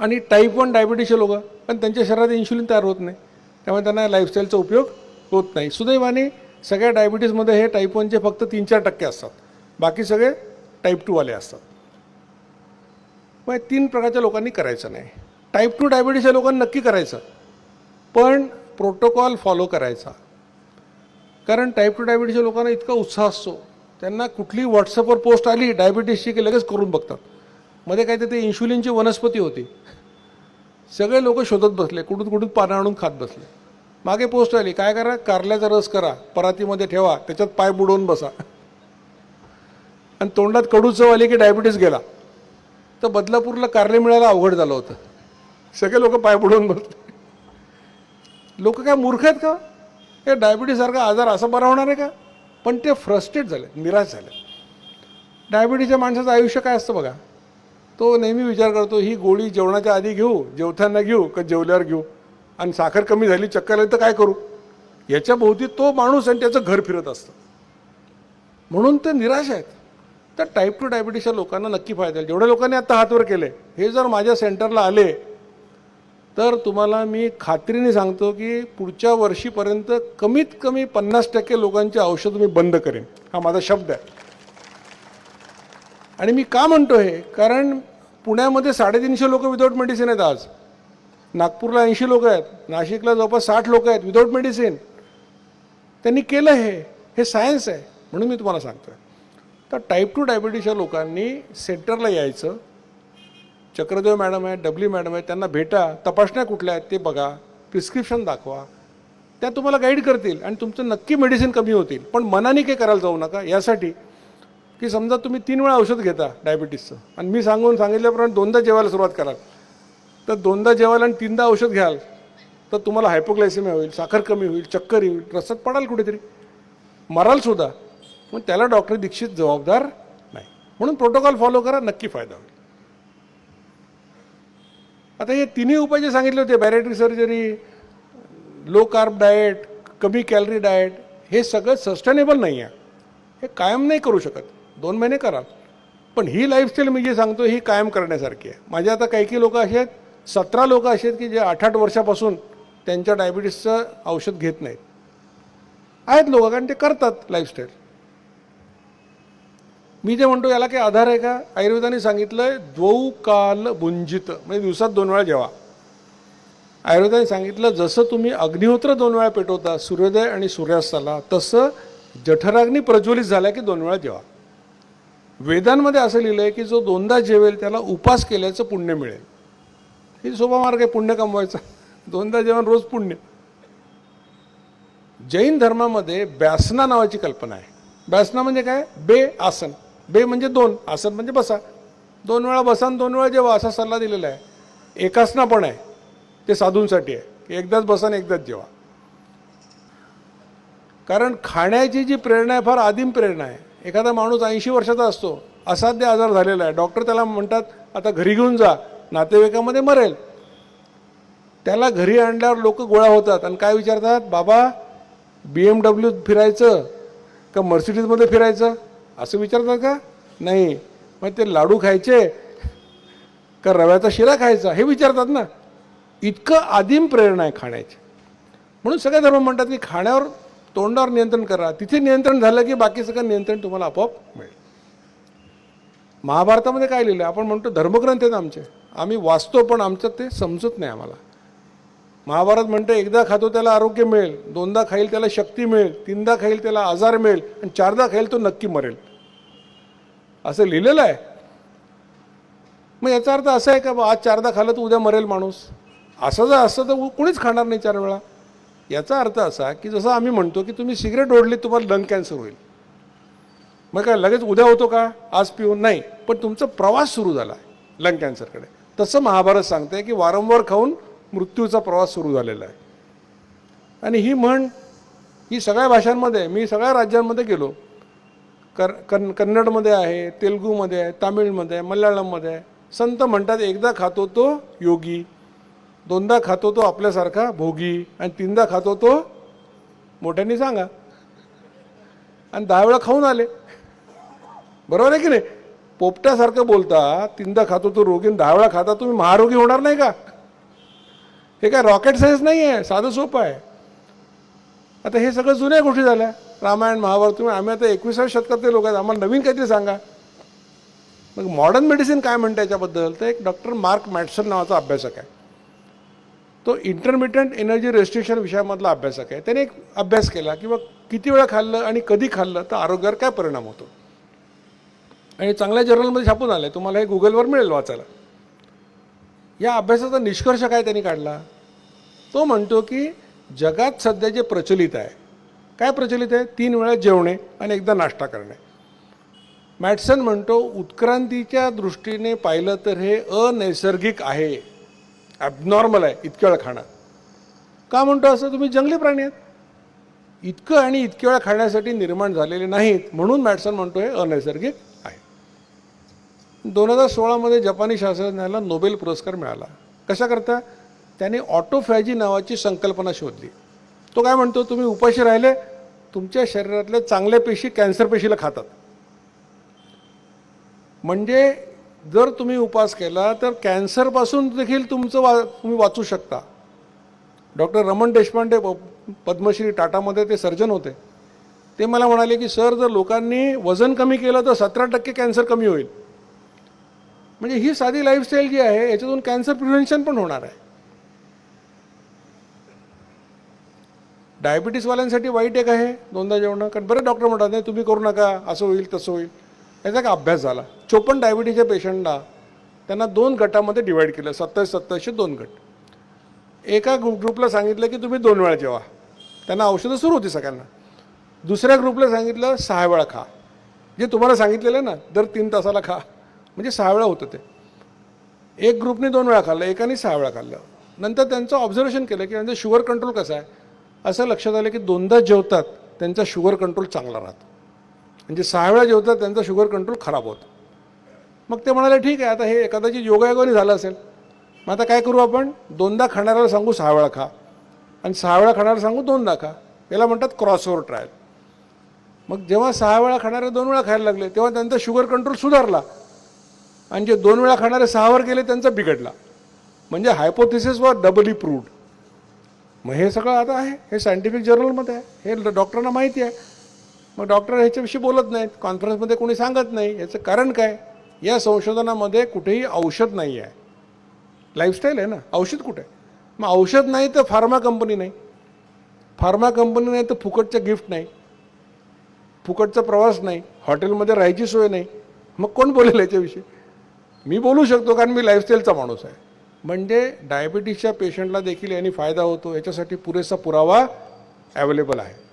आणि type one डायबिटीसचे लोक पण त्यांच्या शरीरात इन्शुलिन तयार होत नाही. त्यामुळे त्यांना लाईफस्टाईलचा उपयोग होत नाही. सुदैवाने सगळ्या डायबिटीसमध्ये हे टाईप वनचे फक्त तीन चार टक्के असतात. बाकी सगळे टाईप टूवाले असतात. मग तीन प्रकारच्या लोकांनी करायचं नाही. टाईप टू डायबिटीसच्या लोकांनी नक्की करायचं. पण प्रोटोकॉल फॉलो करायचा. कारण टाईप टू डायबिटीसच्या लोकांना इतका उत्साह असतो. त्यांना कुठली व्हॉट्सअपवर पोस्ट आली डायबिटीसची की लगेच करून बघतात. मध्ये काय ते इन्शुलिनची वनस्पती होती. सगळे लोक शोधत बसले कुठून कुठून पानं आणून खात बसले. मागे पोस्ट आली काय करा कारल्याचा रस करा परातीमध्ये ठेवा त्याच्यात पाय बुडवून बसा. आणि तोंडात कडू चव आली की डायबिटीस गेला. तर बदलापूरला कारले मिळायला अवघड झालं होतं. सगळे लोक पाय बुडवून बसले. लोक काय मूर्ख आहेत का? हे डायबिटीसारखा आजार असा बरा होणार आहे का? पण ते फ्रस्ट्रेट झाले निराश झाले. डायबिटीसच्या माणसाचं आयुष्य काय असतं बघा? तो नेहमी विचार करतो ही गोळी जेवणाच्या आधी घेऊ जेवताना घेऊ का जेवल्यावर घेऊ? आणि साखर कमी झाली चक्कर आली तर काय करू? याच्या भोवती तो माणूस आणि त्याचं घर फिरत असतं. म्हणून ते निराश आहेत. तर टाईप टू डायबिटीसच्या लोकांना नक्की फायदा आहे जेवढ्या लोकांनी आता हातवर केले हे जर माझ्या सेंटरला आले तर तुम्हाला मी खात्रीने सांगतो की पुढच्या वर्षीपर्यंत कमीत कमी पन्नास टक्के लोकांचे औषधं मी बंद करेन. हा माझा शब्द आहे. आणि मी का म्हणतो हे? कारण पुण्यामध्ये साडेतीनशे लोक विदाऊट मेडिसिन आहेत आज. नागपूरला ऐंशी लोक आहेत नाशिकला जवळपास साठ लोक आहेत विदाऊट मेडिसिन त्यांनी केलं हे हे सायन्स आहे म्हणून मी तुम्हाला सांगतोय. तर टाईप टू डायबिटीसच्या लोकांनी सेंटरला यायचं. चक्रदेव मॅडम आहे डब्ल्यू मॅडम आहे त्यांना भेटा तपासण्या कुठल्या आहेत ते बघा प्रिस्क्रिप्शन दाखवा. त्या तुम्हाला गाईड करतील आणि तुमचं नक्की मेडिसिन कमी होतील. पण मनाने काही करायला जाऊ नका यासाठी की समजा तुम्ही तीन वेळा औषध घेता डायबिटीसचं आणि मी सांगून सांगितल्याप्रमाणे दोनदा जेवायला सुरुवात कराल. तर दोनदा जेवायला आणि तीनदा औषध घ्याल तर तुम्हाला हायपोग्लायसेमिया होईल साखर कमी होईल चक्कर येईल रसत पडाल कुठेतरी. मराल सुद्धा. मग त्याला डॉक्टर दीक्षित जबाबदार नाही. म्हणून प्रोटोकॉल फॉलो करा नक्की फायदा होईल. आता हे तिन्ही उपाय जे सांगितले होते bariatric surgery low carb diet कमी कॅलरी डाएट हे सगळं सस्टेनेबल नाही आहे. हे कायम नाही करू शकत. दोन महिने करा पण ही लाईफस्टाईल मी जी सांगतो ही कायम करण्यासारखी आहे. माझे आता काही काही लोक असे आहेत सतरा लोक असे आहेत की जे आठ आठ वर्षापासून त्यांच्या डायबिटीसचं औषध घेत नाहीत. आहेत लोक कारण ते करतात लाईफस्टाईल मी जे म्हणतो याला काही आधार आहे का? आयुर्वेदाने सांगितलं द्वौ काल भुंजित. म्हणजे दिवसात दोन वेळा जेवा. आयुर्वेदाने सांगितलं जसं तुम्ही अग्निहोत्र दोन वेळा पेटवता सूर्योदय आणि सूर्यास्ताला तसं जठराग्नी प्रज्वलित झाला की दोन वेळा जेवा. वेदांमध्ये असं लिहिलं आहे की जो दोनदा जेवेल त्याला उपास केल्याचं पुण्य मिळेल. ही सोपा मार्ग आहे पुण्य कमवायचा. दोनदा जेवण रोज पुण्य. जैन धर्मामध्ये व्यासना नावाची कल्पना आहे. व्यासना म्हणजे काय? बे आसन. बे म्हणजे दोन आसन म्हणजे बसा. दोन वेळा बसा आणि दोन वेळा जेवा असा सल्ला दिलेला आहे. एकासना पण आहे. ते साधूंसाठी आहे की एकदाच बसा आणि एकदाच जेवा. कारण खाण्याची जी प्रेरणा आहे फार आदिम प्रेरणा आहे. एखादा माणूस ऐंशी वर्षाचा असतो असाध्य आजार झालेला आहे. डॉक्टर त्याला म्हणतात आता घरी घेऊन जा नातेवाईकामध्ये मरेल. त्याला घरी आणल्यावर लोक गोळा होतात आणि काय विचारतात? बाबा बी एम डब्ल्यू फिरायचं का मर्सिडीजमध्ये फिरायचं? असं विचारतात का? नाही. मग ते लाडू खायचे का रव्याचा शिरा खायचा? हे विचारतात ना. इतकं आदिम प्रेरणा आहे खाण्याची. म्हणून सगळे धर्म म्हणतात की खाण्यावर तोंडावर नियंत्रण करा. तिथे नियंत्रण झालं की बाकी सगळं नियंत्रण तुम्हाला आपोआप मिळेल. महाभारतामध्ये काय लिहिलं आपण म्हणतो धर्मग्रंथ आहेत आमचे. आम्ही वाचतो पण आमचं ते समजत नाही आम्हाला. महाभारत म्हणतं एकदा खातो त्याला आरोग्य मिळेल दोनदा खाईल त्याला शक्ती मिळेल तीनदा खाईल त्याला आजार मिळेल आणि चारदा खाईल तो नक्की मरेल. असं लिहिलेलं आहे. मग याचा अर्थ असा आहे का आज चारदा खाल्लं तर उद्या मरेल माणूस. असं जर असं तर कोणीच खाणार नाही चार वेळा. याचा अर्थ असा की जसं आम्ही म्हणतो की तुम्ही सिगरेट ओढली तुम्हाला लंग कॅन्सर होईल. मग काय लगेच उद्या होतो का? आज पिऊन नाही. पण तुमचा प्रवास सुरू झाला आहे लंग कॅन्सरकडे तसं महाभारत सांगते की वारंवार खाऊन मृत्यूचा प्रवास सुरू झालेला आहे. आणि ही म्हण ही सगळ्या भाषांमध्ये मी सगळ्या राज्यांमध्ये गेलो कर कन कन्नडमध्ये आहे तेलुगूमध्ये आहे तामिळमध्ये आहे मल्याळममध्ये आहे. संत म्हणतात एकदा खातो तो योगी. दोनदा खातो तो आपल्यासारखा भोगी आणि तीनदा खातो तो मोठ्यांनी सांगा. आणि दहा वेळा खाऊन आले. बरोबर आहे की नाही? पोपट्यासारखं बोलता तीनदा खातो तो रोगी आणि दहा वेळा खाता तुम्ही महारोगी होणार नाही का? हे काय रॉकेट सायन्स नाही आहे साधं सोपं आहे. आता हे सगळं जुन्या गोष्टी झाल्या. रामायण महाभारत तुम्ही आम्ही आता एकविसाव्या शतकातले लोक आहेत. आम्हाला नवीन काहीतरी सांगा. मग मॉडर्न मेडिसिन काय म्हणतं याच्याबद्दल? तर एक डॉक्टर मार्क मॅटसन नावाचा अभ्यासक आहे. तो इंटरमिटंट एनर्जी रेस्ट्रिक्शन विषयामधला अभ्यासक आहे. त्याने एक अभ्यास केला किंवा किती वेळा खाल्लं आणि कधी खाल्लं तर आरोग्यावर काय परिणाम होतो? आणि चांगल्या जर्नलमध्ये छापून आलं तुम्हाला हे गुगलवर मिळेल वाचायला. या अभ्यासाचा निष्कर्ष काय त्यांनी काढला? तो म्हणतो की जगात सध्या जे प्रचलित आहे काय प्रचलित आहे? तीन वेळा जेवणे आणि एकदा नाश्ता करणे. मॅटसन म्हणतो उत्क्रांतीच्या दृष्टीने पाहिलं तर हे अनैसर्गिक आहे. ॲबनॉर्मल आहे इतक्या वेळा खाणं का म्हणतो असं? तुम्ही जंगली प्राणी आहेत. इतकं आणि इतक्या वेळा खाण्यासाठी निर्माण झालेले नाहीत म्हणून मॅटसन म्हणतो हे अनैसर्गिक आहे. दोन हजार सोळामध्ये जपानी शास्त्रज्ञाला नोबेल पुरस्कार मिळाला. कशा करता? त्याने ऑटोफॅजी नावाची संकल्पना शोधली. तो काय म्हणतो? तुम्ही उपाशी राहिले तुमच्या शरीरातल्या चांगल्या पेशी कॅन्सर पेशीला खातात. म्हणजे जर तुम्ही उपास केला तर कॅन्सरपासून देखील तुमचं वा तुम्ही वाचू शकता. डॉक्टर रमण देशपांडे प- पद्मश्री टाटामध्ये ते सर्जन होते. ते मला म्हणाले की सर जर लोकांनी वजन कमी केलं तर सतरा टक्के कॅन्सर कमी होईल. म्हणजे ही साधी लाईफस्टाईल जी आहे याच्यातून कॅन्सर प्रिव्हेन्शन पण होणार आहे. डायबिटीसवाल्यांसाठी वाईट एक आहे दोनदा जेवणं. कारण बरेच डॉक्टर म्हणतात नाही तुम्ही करू नका असं होईल तसं होईल. याचा का अभ्यास झाला? चोपन्न डायबिटीजच्या पेशंटला त्यांना दोन गटामध्ये डिवाईड केलं. सत्तावीस सत्तावीसशे दोन गट. एका ग्रुप ग्रुपला सांगितलं की तुम्ही दोन वेळा जेवा. त्यांना औषधं सुरू होती सगळ्यांना. दुसऱ्या ग्रुपला सांगितलं सहा वेळा खा. जे तुम्हाला सांगितलेलं आहे ना दर तीन तासाला खा. म्हणजे सहा वेळा होतं ते. एक ग्रुपने दोन वेळा खाल्लं एकाने सहा वेळा खाल्लं. नंतर त्यांचं ऑब्झर्वेशन केलं की त्यांचं शुगर कंट्रोल कसं आहे? असं लक्षात आलं की दोनदा जेवतात त्यांचा शुगर कंट्रोल चांगला राहतो. म्हणजे सहा वेळा जेवतात त्यांचा शुगर कंट्रोल खराब होतं. मग ते म्हणाले ठीक आहे आता हे कदाचित योगायोगाने झालं असेल. मग आता काय करू आपण? दोनदा खाणाऱ्याला सांगू सहा वेळा खा. आणि सहा वेळा खाणाऱ्याला सांगू दोनदा खा. याला म्हणतात क्रॉसओव्हर ट्रायल. मग जेव्हा सहा वेळा खाणारे दोन वेळा खायला लागले तेव्हा त्यांचा शुगर कंट्रोल सुधारला. आणि जे दोन वेळा खाणारे सहावर गेले त्यांचा बिघडला. म्हणजे हायपोथिसिस वर डबली प्रूव्ड. मग हे सगळं आता आहे. हे सायंटिफिक जर्नलमध्ये आहे. हे डॉक्टरांना माहिती आहे. मग डॉक्टर ह्याच्याविषयी बोलत नाहीत. कॉन्फरन्समध्ये कोणी सांगत नाही. याचं कारण काय? या संशोधनामध्ये कुठेही औषध नाही आहे लाईफस्टाईल आहे ना? औषध कुठे? आहे मग औषध नाही तर फार्मा कंपनी नाही. फार्मा कंपनी नाही तर फुकटचं गिफ्ट नाही. फुकटचा प्रवास नाही. हॉटेलमध्ये राहायची सोय नाही. मग कोण बोलेल याच्याविषयी? मी बोलू शकतो कारण मी लाईफस्टाईलचा माणूस आहे. म्हणजे डायबिटीसच्या पेशंटला देखील यांनी फायदा होतो. याच्यासाठी पुरेसा पुरावा अवेलेबल आहे.